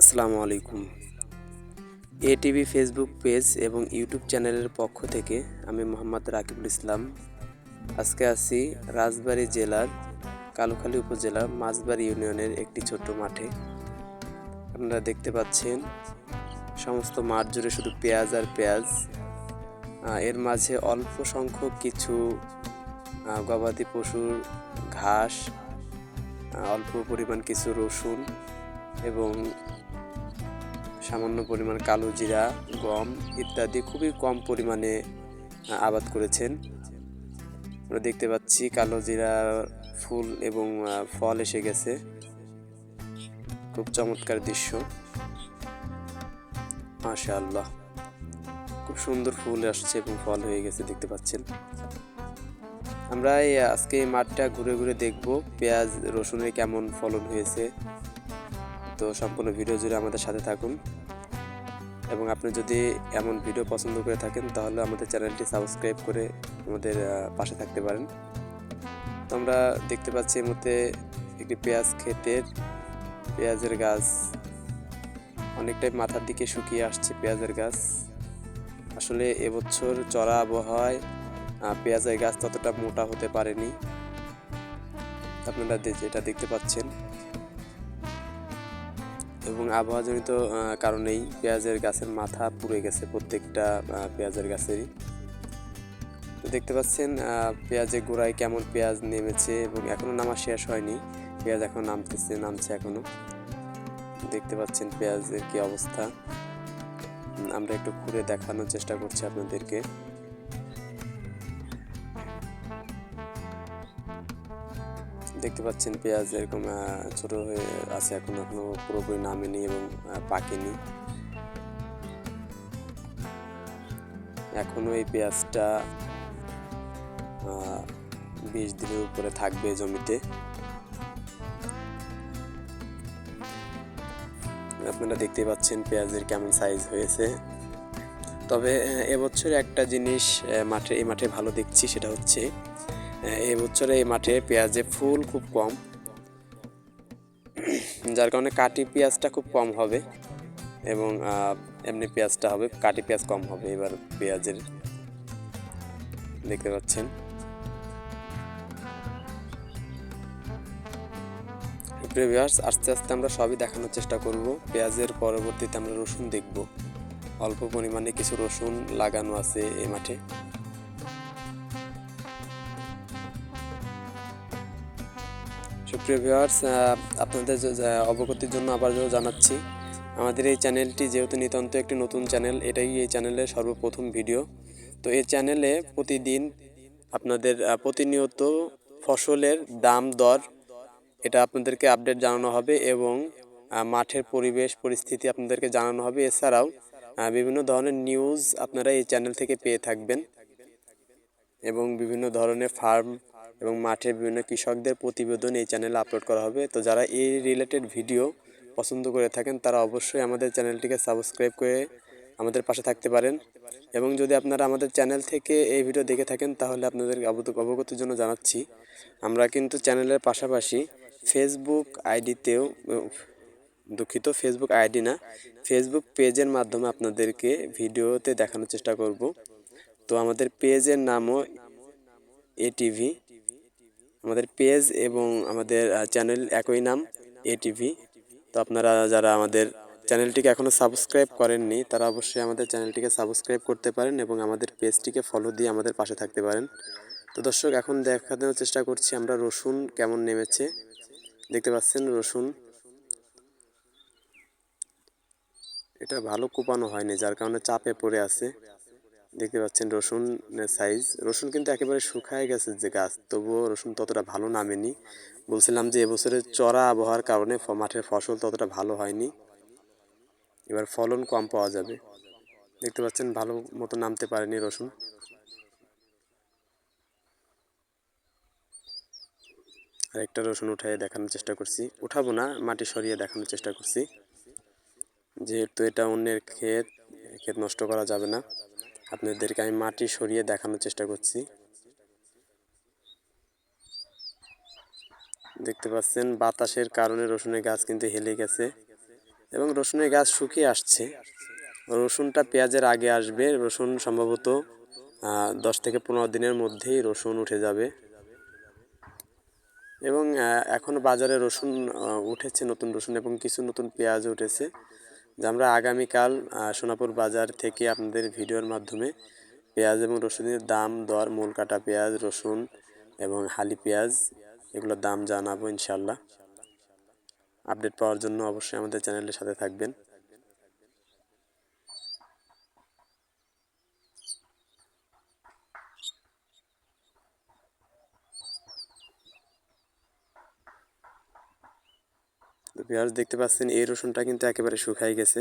আসসালামু আলাইকুম। ATV Facebook page এবং ইউটিউব চ্যানেলের পক্ষ থেকে আমি মোহাম্মদ রাকিবুল ইসলাম। আজকে আছি রাজবাড়ী জেলার কালুখালী উপজেলা মাছবাড়ি ইউনিয়নের একটি ছোট্ট মাঠে। আপনারা দেখতে পাচ্ছেন সমস্ত মাঠ জুড়ে শুধু পেঁয়াজ আর পেঁয়াজ। এর মাঝে অল্প সংখ্যক কিছু গবাদি পশুর ঘাস অল্প পরিমাণ কিছু রসুন এবং সামান্য পরিমাণ কালো জিরা, গম ইত্যাদি খুবই কম পরিমাণে আবাদ করেছেন। আমরা দেখতে পাচ্ছি কালো জিরা ফুল এবং ফল এসে গেছে। খুব চমৎকার দৃশ্য। মাশা আল্লাহ খুব সুন্দর ফুল আসছে এবং ফল হয়ে গেছে, দেখতে পাচ্ছেন। আমরা আজকে এই মাঠটা ঘুরে ঘুরে দেখব পেঁয়াজ, রসুনের কেমন ফলন হয়েছে। তো সম্পূর্ণ ভিডিও জুড়ে আমাদের সাথে থাকুন। এবং আপনি যদি এমন ভিডিও পছন্দ করে থাকেন, তাহলে আমাদের চ্যানেলটি সাবস্ক্রাইব করে আমাদের পাশে থাকতে পারেন। তো আমরা দেখতে পাচ্ছি এর মধ্যে একটি পেঁয়াজ ক্ষেতের, পেঁয়াজের গাছ। অনেকটাই মাথার দিকে শুকিয়ে আসছে পেঁয়াজের গাছ। আসলে এবছর চড়া আবহাওয়ায় পেঁয়াজের গাছ ততটা মোটা হতে পারেনি। আপনারা যেটা দেখতে পাচ্ছেন। এবং আবহাওয়াজনিত কারণেই পেঁয়াজের গাছের মাথা পুড়ে গেছে প্রত্যেকটা পেঁয়াজের গাছেরই। দেখতে পাচ্ছেন পেঁয়াজের গোড়ায় কেমন পেঁয়াজ নেমেছে এবং এখনও নামা শেষ হয়নি। পেঁয়াজ এখন নামতেছে, নামছে এখনও দেখতে পাচ্ছেন পেঁয়াজের কি অবস্থা। আমরা একটু ঘুরে দেখানোর চেষ্টা করছি আপনাদেরকে। দেখতে পাচ্ছেন পেঁয়াজ এরকম ছোট হয়ে আছে এখন, এখনও পুরোপুরি নামেনি এবং পাকেনি। এখনও এই পেঁয়াজটা বিশ দিনের উপরে থাকবে জমিতে। আপনারা দেখতে পাচ্ছেন পেঁয়াজের কেমন সাইজ হয়েছে। তবে এবছর একটা জিনিস মাঠে, এই মাঠে ভালো দেখছি, সেটা হচ্ছে আহ, বছরে এই মাঠে পেঁয়াজে ফুল খুব কম। যার কারণে কাটি পেঁয়াজটা খুব কম হবে এবং এমনি পেঁয়াজটা হবে কাটি পেঁয়াজ কম হবে এবার পেঁয়াজের। দেখতে পাচ্ছেন। আস্তে আস্তে আমরা সবই দেখানোর চেষ্টা করব। পেঁয়াজের পরবর্তীতে আমরা রসুন দেখব। অল্প পরিমাণে কিছু রসুন লাগানো আছে এই মাঠে। সুপ্রিয় ভিউয়ার্স আপনাদের অবগতির জন্য আবার জানাচ্ছি, আমাদের এই চ্যানেলটি যেহেতু নিতান্ত একটি নতুন চ্যানেল, এটাই এই চ্যানেলের সর্বপ্রথম ভিডিও তো এই চ্যানেলে প্রতিদিন আপনাদের প্রতিনিয়ত ফসলের দাম দর, এটা আপনাদেরকে আপডেট জানানো হবে এবং মাঠের পরিবেশ পরিস্থিতি আপনাদেরকে জানানো হবে। এছাড়াও বিভিন্ন ধরনের নিউজ আপনারা এই চ্যানেল থেকে পেয়ে থাকবেন এবং বিভিন্ন ধরনের ফার্ম এবং মাঠে বিভিন্ন কৃষকদের প্রতিবেদন এই চ্যানেলে আপলোড করা হবে। তো যারা এই রিলেটেড ভিডিও পছন্দ করে থাকেন, তারা অবশ্যই আমাদের চ্যানেলটিকে সাবস্ক্রাইব করে আমাদের পাশে থাকতে পারেন। এবং যদি আপনারা আমাদের চ্যানেল থেকে এই ভিডিও দেখে থাকেন, তাহলে আপনাদের অবগত অবগতির জন্য জানাচ্ছি, আমরা কিন্তু চ্যানেলের পাশাপাশি ফেসবুক আইডিতেও দুঃখিত ফেসবুক আইডি না ফেসবুক পেজের মাধ্যমে আপনাদেরকে ভিডিওতে দেখানোর চেষ্টা করব। তো আমাদের পেজের নামও এটিভি আমাদের পেজ এবং আমাদের চ্যানেল একই নাম এটিভি তো আপনারা যারা আমাদের চ্যানেলটিকে এখনও সাবস্ক্রাইব করেননি, তারা অবশ্যই আমাদের চ্যানেলটিকে সাবস্ক্রাইব করতে পারেন এবং আমাদের পেজটিকে ফলো দিয়ে আমাদের পাশে থাকতে পারেন। তো দর্শক, এখন দেখানোর চেষ্টা করছি আমরা রসুন কেমন নেমেছে। দেখতে পাচ্ছেন রসুন। এটা ভালো কোপানো হয়নি, যার কারণে চাপে পড়ে আছে। দেখতে পাচ্ছেন রসুনের সাইজ রসুন কিন্তু একেবারে শুকায় গেছে যে গাছ, তবুও রসুন ততটা ভালো নামেনি। বলছিলাম যে এবছরের চড়া আবহাওয়ার কারণে মাঠের ফসল ততটা ভালো হয়নি। এবার ফলন কম পাওয়া যাবে। দেখতে পাচ্ছেন ভালো মতো নামতে পারেনি রসুন। আরেকটা রসুন উঠাই দেখানোর চেষ্টা করছি। উঠাবো না, মাটি সরিয়ে দেখানোর চেষ্টা করছি। যেহেতু এটা অন্যের ক্ষেত ক্ষেত নষ্ট করা যাবে না। আপনাদেরকে আমি মাটি সরিয়ে দেখানোর চেষ্টা করছি। দেখতে পাচ্ছেন, বাতাসের কারণে রসুনের গাছ কিন্তু হেলে গেছে এবং রসুনের গাছ শুকিয়ে আসছে। রসুনটা পেঁয়াজের আগে আসবে, রসুন সম্ভবত দশ থেকে পনেরো দিনের মধ্যেই রসুন উঠে যাবে। এবং এখন বাজারে রসুন উঠেছে নতুন রসুন এবং কিছু নতুন পেঁয়াজ উঠেছে। যা আমরা আগামীকাল সোনাপুর বাজার থেকে আপনাদের ভিডিওর মাধ্যমে পেঁয়াজ এবং রসুনের দাম, দর, মূল কাটা পেঁয়াজ, রসুন এবং হালি পেঁয়াজ, এগুলোর দাম জানাব ইনশাল্লাহ আপডেট পাওয়ার জন্য অবশ্যই আমাদের চ্যানেলের সাথে থাকবেন। পেঁয়াজ দেখতে পাচ্ছেন, এই রসুনটা কিন্তু একেবারে শুকাই গেছে।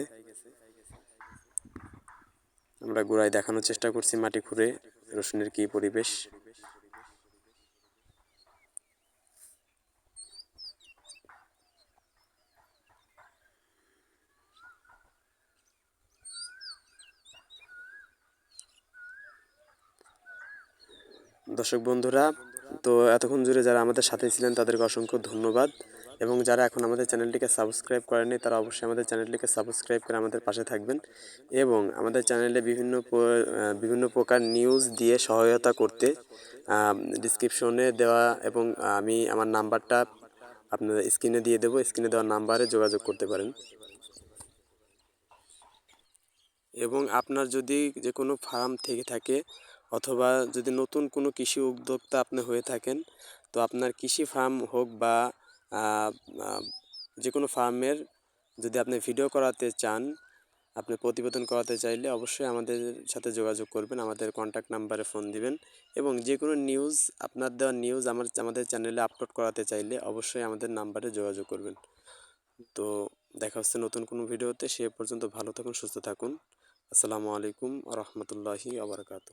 আমরা গোড়ায় দেখানোর চেষ্টা করছি মাটি খুঁড়ে রসুনের কি পরিবেশ। দর্শক বন্ধুরা তো এতক্ষণ জুড়ে যারা আমাদের সাথে ছিলেন, তাদেরকে অসংখ্য ধন্যবাদ। এবং যারা এখন আমাদের চ্যানেলটিকে সাবস্ক্রাইব করেনি তারা অবশ্যই আমাদের চ্যানেলটিকে সাবস্ক্রাইব করে আমাদের পাশে থাকবেন এবং আমাদের চ্যানেলে বিভিন্ন বিভিন্ন প্রকার নিউজ দিয়ে সহায়তা করতে ডিসক্রিপশনে দেওয়া এবং আমি আমার নাম্বারটা আপনাদের স্ক্রিনে দিয়ে দেবো। স্ক্রিনে দেওয়া নাম্বারে যোগাযোগ করতে পারেন। এবং আপনার যদি যে কোনো ফার্ম থেকে থাকে অথবা যদি নতুন কোনো কৃষি উদ্যোক্তা আপনি হয়ে থাকেন, তো আপনার কৃষি ফার্ম হোক বা যে কোনো ফার্মের যদি আপনি ভিডিও করাতে চান, আপনি প্রতিবেদন করাতে চাইলে অবশ্যই আমাদের সাথে যোগাযোগ করবেন, আমাদের কন্ট্যাক্ট নাম্বারে ফোন দিবেন এবং যে কোনো নিউজ আপনার দেওয়া নিউজ আমার, আমাদের চ্যানেলে আপলোড করাতে চাইলে অবশ্যই আমাদের নাম্বারে যোগাযোগ করবেন। তো দেখা হচ্ছে নতুন কোনো ভিডিওতে, সে পর্যন্ত ভালো থাকুন, সুস্থ থাকুন। আসসালামু আলাইকুম রহমতুল্লাহি আবরকাত